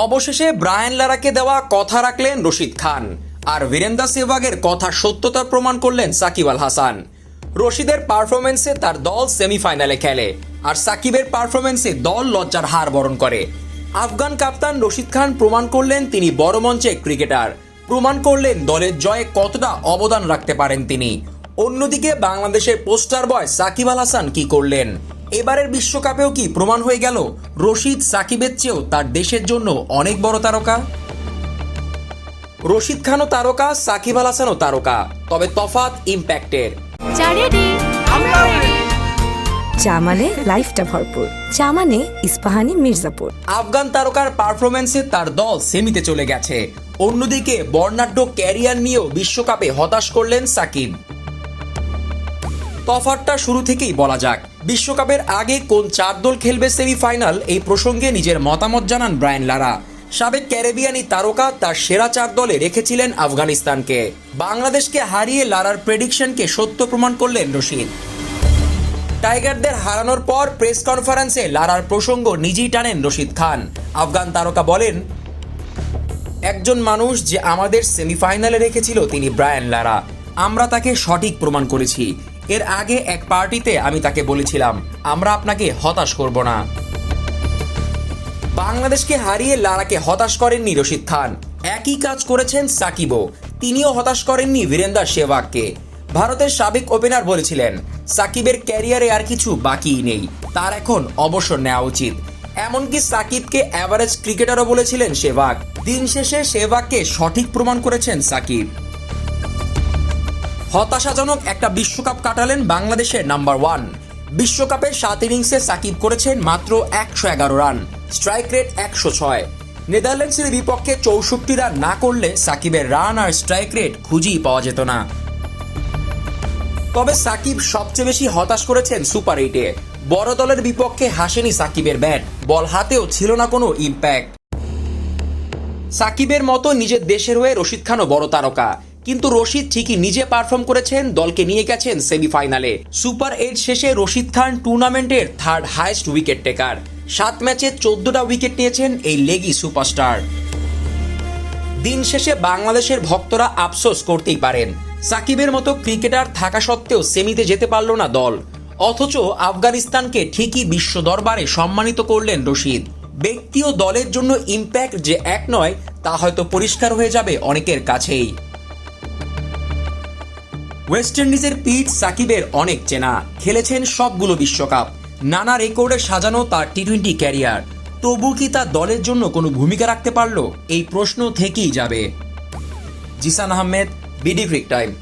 অবশেষে ব্রায়ান লারাকে দেওয়া কথা রাখলেন রশিদ খান আর বীরেন্দা সেহবাগের কথা সত্যতার প্রমাণ করলেন সাকিব আল হাসান। রশিদের পারফরমেন্সে তার দল সেমিফাইনালে খেলে আর সাকিবের পারফরমেন্সে দল লজ্জার হার বরণ করে। আফগান কাপ্তান রশিদ খান প্রমাণ করলেন তিনি বড় মঞ্চে ক্রিকেটার। প্রমাণ করলেন দলের জয়ে কতটা অবদান রাখতে পারেন তিনি। অন্যদিকে বাংলাদেশের পোস্টার বয় সাকিব আল হাসান কি করলেন? এবারের বিশ্বকাপেও কি প্রমাণ হয়ে গেল? রশিদ সাকিবের চেয়েও তার দেশের জন্য অনেক বড় তারকা। রশিদ খানও তারকা সাকিব আল হাসানও তারকা। তবে তফাৎ ইম্প্যাক্টের চা চা মানে লাইফটা ভরপুর। চা মানে ইস্পাহানি মির্জাপুর। আফগান তারকার পারফরমেন্সে তার দল সেমিতে চলে গেছে। অন্যদিকে বর্ণাঢ্য ক্যারিয়ার নিয়েও বিশ্বকাপে হতাশ করলেন সাকিব। তফাতটা শুরু থেকেই বলা যাক। বিশ্বকাপের আগে কোন চার দল খেলবে সেমিফাইনাল, এই প্রসঙ্গে নিজের মতামত জানান ব্রায়ান লারা। সাবেক ক্যারেবিয়ানি তারকা তার সেরা চার দলে রেখেছিলেন আফগানিস্তানকে। বাংলাদেশকে হারিয়ে লারার প্রেডিকশনকে সত্য প্রমাণ করলেন রশিদ। টাইগারদের হারানোর পর প্রেস কনফারেন্সে লারার প্রসঙ্গ নিজেই টানেন রশিদ খান। আফগান তারকা বলেন, একজন মানুষ যে আমাদের সেমিফাইনালে রেখেছিল তিনি ব্রায়ান লারা। আমরা তাকে সঠিক প্রমাণ করেছি। এর আগে এক পার্টিতে আমি তাকে বলেছিলাম, আমরা আপনাকে হতাশ করব না। বাংলাদেশকে হারিয়ে লারাকে হতাশ করেননি রশিদ খান। একই কাজ করেছেন সাকিবও। তিনিও হতাশ করেননি বীরেন্দর সেহবাগকে ভারতের সাবেক ওপেনার বলেছিলেন, সাকিবের ক্যারিয়ারে আর কিছু বাকিই নেই, তার এখন অবসর নেওয়া উচিত। এমনকি সাকিবকে অ্যাভারেজ ক্রিকেটারও বলেছিলেন সেহবাগ দিন শেষে সেহবাগকে সঠিক প্রমাণ করেছেন সাকিব। হতাশাজনক একটা বিশ্বকাপ কাটালেন বাংলাদেশের নাম্বার ওয়ান। বিশ্বকাপের সাত ইনিংসে সাকিব করেছেন মাত্র একশো এগারো রান, স্ট্রাইক রেট একশো ছয়। নেদারল্যান্ডসের বিপক্ষে চৌষট্টি রান না করলে সাকিবের রান আর স্ট্রাইক রেট খুঁজেই পাওয়া যেত না। তবে সাকিব সবচেয়ে বেশি হতাশ করেছেন সুপার এইটে। বড় দলের বিপক্ষে হাসেনি সাকিবের ব্যাট, বল হাতেও ছিল না কোনো ইম্প্যাক্ট। সাকিবের মতো নিজের দেশের হয়ে রশিদ খানও বড় তারকা। কিন্তু রশিদ ঠিকই নিজে পারফর্ম করেছেন, দলকে নিয়ে গেছেন সেমিফাইনালে সুপার এইট শেষে রশিদ খান টুর্নামেন্টের থার্ড হাইস্ট উইকেট টেকার সাত ম্যাচে চোদ্দটা উইকেট নিয়েছেন এই লেগি সুপারস্টার দিন শেষে বাংলাদেশের ভক্তরা আফসোস করতেই পারেন। সাকিবের মতো ক্রিকেটার থাকা সত্ত্বেও সেমিতে যেতে পারল না দল। অথচ আফগানিস্তানকে ঠিকই বিশ্ব দরবারে সম্মানিত করলেন রশিদ। ব্যক্তি ও দলের জন্য ইম্প্যাক্ট যে এক নয়, তা হয়তো পরিষ্কার হয়ে যাবে অনেকের কাছেই। ওয়েস্ট ইন্ডিজের পিট সাকিবের অনেক চেনা। খেলেছেন সবগুলো বিশ্বকাপ। নানা রেকর্ডে সাজানো তার টি টোয়েন্টি ক্যারিয়ার। তবু কি তার দলের জন্য কোনো ভূমিকা রাখতে পারল? এই প্রশ্ন থেকেই যাবে। Jisan Ahmed BD Crick Time